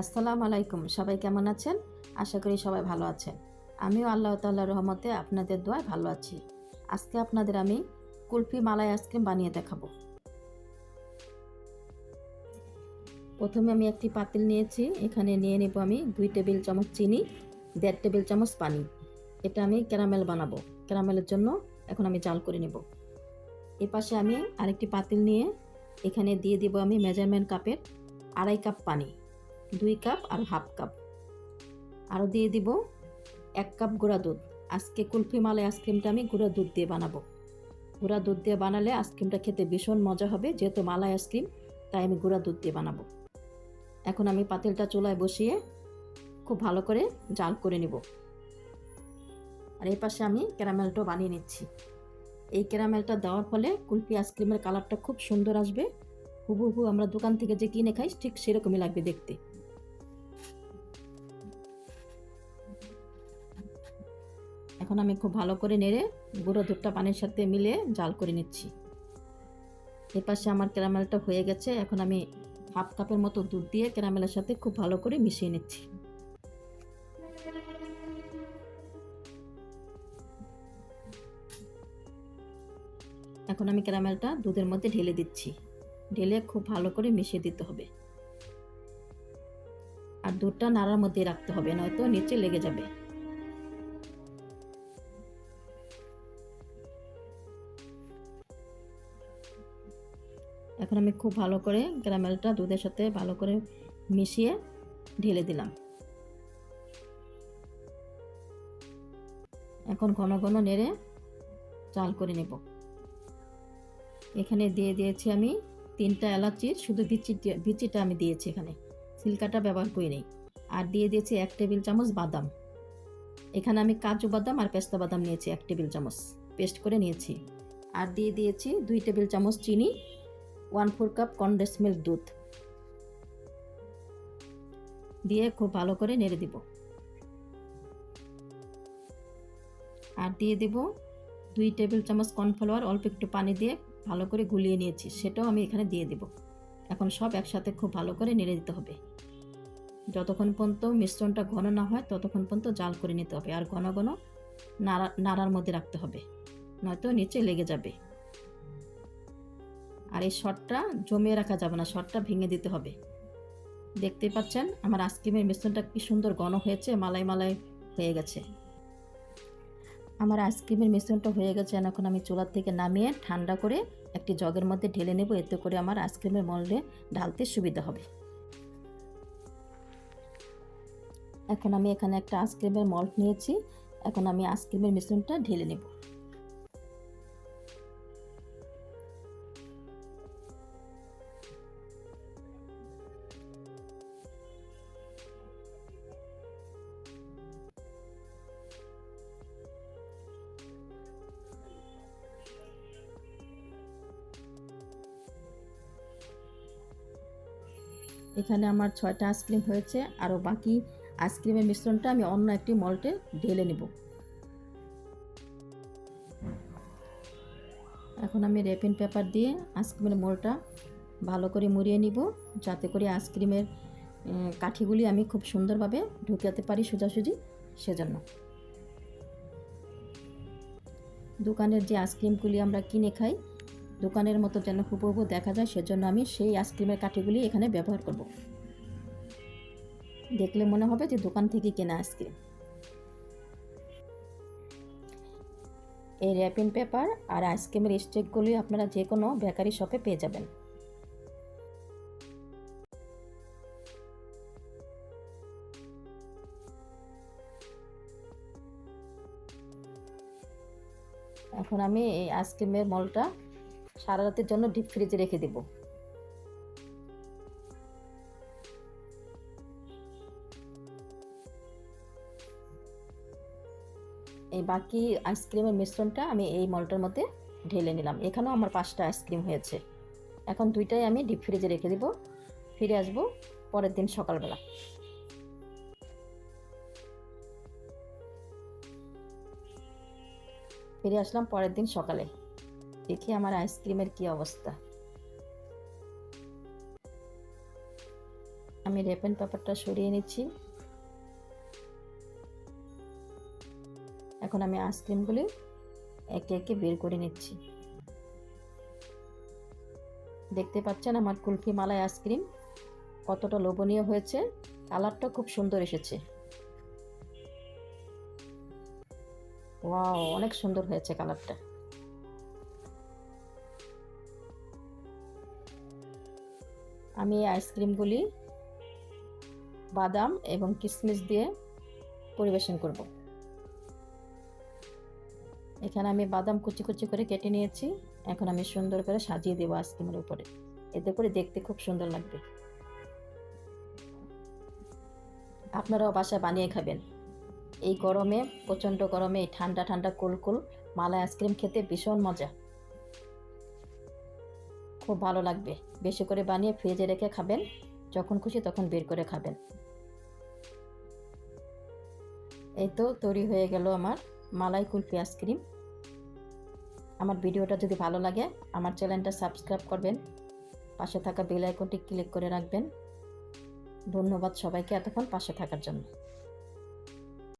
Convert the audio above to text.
আসসালামু আলাইকুম, সবাই কেমন আছেন? আশা করি সবাই ভালো আছেন। আমিও আল্লাহ তাল্লাহ রহমতে আপনাদের দোয়ায় ভালো আছি। আজকে আপনাদের আমি কুলফি মালাই আইসক্রিম বানিয়ে দেখাবো। প্রথমে আমি একটি পাতিল নিয়েছি, এখানে নিয়ে নেব আমি দুই টেবিল চামচ চিনি, দেড় টেবিল চামচ পানি। এটা আমি ক্যারামেল বানাবো। ক্যারামেলের জন্য এখন আমি জাল করে নেব। এ পাশে আমি আরেকটি পাতিল নিয়ে এখানে দিয়ে দিব আমি মেজারমেন্ট কাপের আড়াই কাপ পানি। দুই কাপ আর হাফ কাপ। আরও দিয়ে দিব এক কাপ গুঁড়া দুধ। আজকে কুলফি মালাই আইসক্রিমটা আমি গুঁড়া দুধ দিয়ে বানাবো। গুঁড়া দুধ দিয়ে বানালে আইসক্রিমটা খেতে ভীষণ মজা হবে, যেহেতু মালাই আইসক্রিম, তাই আমি গুঁড়া দুধ দিয়ে বানাবো। এখন আমি পাতিলটা চুলায় বসিয়ে খুব ভালো করে জাল করে নিব। আর এই পাশে আমি ক্যারামেলটাও বানিয়ে নিচ্ছি। এই ক্যারামেলটা দেওয়ার ফলে কুলফি আইসক্রিমের কালারটা খুব সুন্দর আসবে। হুবহু আমরা দোকান থেকে যে কিনে খাই, ঠিক সেরকমই লাগবে দেখতে। এখন আমি খুব ভালো করে নেড়ে গুঁড়ো দুধটা পানির সাথে মিলে জাল করে নিচ্ছি। এপাশে আমার ক্যারামেলটা হয়ে গেছে, এখন আমি হাফ কাপের মতো দুধ দিয়ে ক্যারামেলের সাথে খুব ভালো করে মিশিয়ে নিচ্ছি। এখন আমি ক্যারামেলটা দুধের মধ্যে ঢেলে দিচ্ছি। ঢেলে খুব ভালো করে মিশিয়ে দিতে হবে। আর দুধটা নাড়ার মধ্যে রাখতে হবে, নয়তো নিচে লেগে যাবে। এখন আমি খুব ভালো করে ক্যারামেলটা দুধের সাথে ভালো করে মিশিয়ে ঢেলে দিলাম। এখন ঘন ঘন নেড়ে চাল করে নেব। এখানে দিয়ে দিয়েছি আমি তিনটা এলাচির শুধু বিচি বিচিটা আমি দিয়েছি এখানে। সিল্কাটা ব্যবহার করি নেই। আর দিয়ে দিয়েছি এক টেবিল চামচ বাদাম। এখানে আমি কাজু বাদাম আর পেস্তা বাদাম নিয়েছি এক টেবিল চামচ। পেস্ট করে নিয়েছি। আর দিয়ে দিয়েছি দুই টেবিল চামচ চিনি। One four cup condensed milk দুধ। দিয়ে খুব ভালো করে নেড়ে দিব। আর দিয়ে দিব দুই টেবিল চামচ কর্নফ্লাওয়ার, অল্প একটু পানি দিয়ে ভালো করে গুলিয়ে নিয়েছি, সেটাও আমি এখানে দিয়ে দিব। এখন সব একসাথে খুব ভালো করে নেড়ে দিতে হবে। যতক্ষণ পর্যন্ত মিশ্রণটা ঘন না হয়, ততক্ষণ পর্যন্ত জাল করে নিতে হবে। আর ঘন ঘন নাড়া নাড়ার মধ্যে রাখতে হবে, নয়তো নিচে লেগে যাবে। আর এই শটটা জমিয়ে রাখা যাবে না, শটটা ভেঙে দিতে হবে। দেখতে পাচ্ছেন, আমার আইসক্রিমের মিশ্রণটা কি সুন্দর ঘন হয়েছে, মালাই মালাই হয়ে গেছে। আমার আইসক্রিমের মিশ্রণটা হয়ে গেছে, এখন আমি চুলার থেকে নামিয়ে ঠান্ডা করে একটি জগের মধ্যে ঢেলে নেব, এতে করে আমার আইসক্রিমের মল্ডে ঢালতে সুবিধা হবে। এখন আমি এখানে একটা আইসক্রিমের মল্ট নিয়েছি, এখন আমি আইসক্রিমের মিশ্রণটা ঢেলে নেব। এখানে আমার ছয়টা আইসক্রিম হয়েছে, আরও বাকি আইসক্রিমের মিশ্রণটা আমি অন্য একটি মল্টে ঢেলে নেব। এখন আমি র্যাপিং পেপার দিয়ে আইসক্রিমের মোলটা ভালো করে মুড়িয়ে নিব, যাতে করে আইসক্রিমের কাঠিগুলি আমি খুব সুন্দরভাবে ঢুকাতে পারি সোজাসুজি সেজন্য। দোকানের যে আইসক্রিমগুলি আমরা কিনে খাই দোকানের মতো যেন হুবহু দেখা যায়, সেজন্য আমি সেই আইসক্রিমের কাঠিগুলি এখানে ব্যবহার করব। দেখলে মনে হবে যে দোকান থেকে কেনা আইসক্রিম। এই র্যাপিং পেপার আর আইসক্রিমের স্টিকগুলি আপনারা যে কোনো বেকারি শপে পেয়ে যাবেন। এখন আমি এই আইসক্রিমের মলটা সারা রাতের জন্য ডিপ ফ্রিজে রেখে দেব। এই বাকি আইসক্রিমের মিশ্রণটা আমি এই মলটার মধ্যে ঢেলে নিলাম। এখানেও আমার পাঁচটা আইসক্রিম হয়েছে। এখন দুইটাই আমি ডিপ ফ্রিজে রেখে দেব। ফিরে আসব পরের দিন সকালবেলা। ফিরে আসলাম পরের দিন সকালে। দেখি আমার আইসক্রিমের কি অবস্থা। আমি রেপেন পেপারটা সরিয়ে নিচ্ছি। এখন আমি আইসক্রিমগুলি একে একে বের করে নিচ্ছি। দেখতে পাচ্ছেন আমার কুলফি মালাই আইসক্রিম কতটা লোভনীয় হয়েছে, কালারটা খুব সুন্দর এসেছে। ওয়াও, অনেক সুন্দর হয়েছে কালারটা। আমি এই আইসক্রিমগুলি, বাদাম এবং কিশমিশ দিয়ে পরিবেশন করব। এখানে আমি বাদাম কুচি কুচি করে কেটে নিয়েছি। এখন আমি সুন্দর করে সাজিয়ে দেবো আইসক্রিমের উপরে। এতে করে দেখতে খুব সুন্দর লাগবে। আপনারাও বাসায় বানিয়ে খাবেন। এই গরমে, প্রচণ্ড গরমে, এই ঠান্ডা ঠান্ডা কুলকুল মালা আইসক্রিম খেতে ভীষণ মজা। খুব ভালো লাগবে। বেশি করে বানিয়ে ফ্রিজে রেখে খাবেন। যখন খুশি তখন বের করে খাবেন। এই তো তৈরি হয়ে গেল আমার মালাই কুলফি আইসক্রিম আমার ভিডিওটা যদি ভালো লাগে, আমার চ্যানেলটা সাবস্ক্রাইব করবেন। পাশে থাকা বেল আইকনটি ক্লিক করে রাখবেন। ধন্যবাদ সবাইকে এতক্ষণ পাশে থাকার জন্য।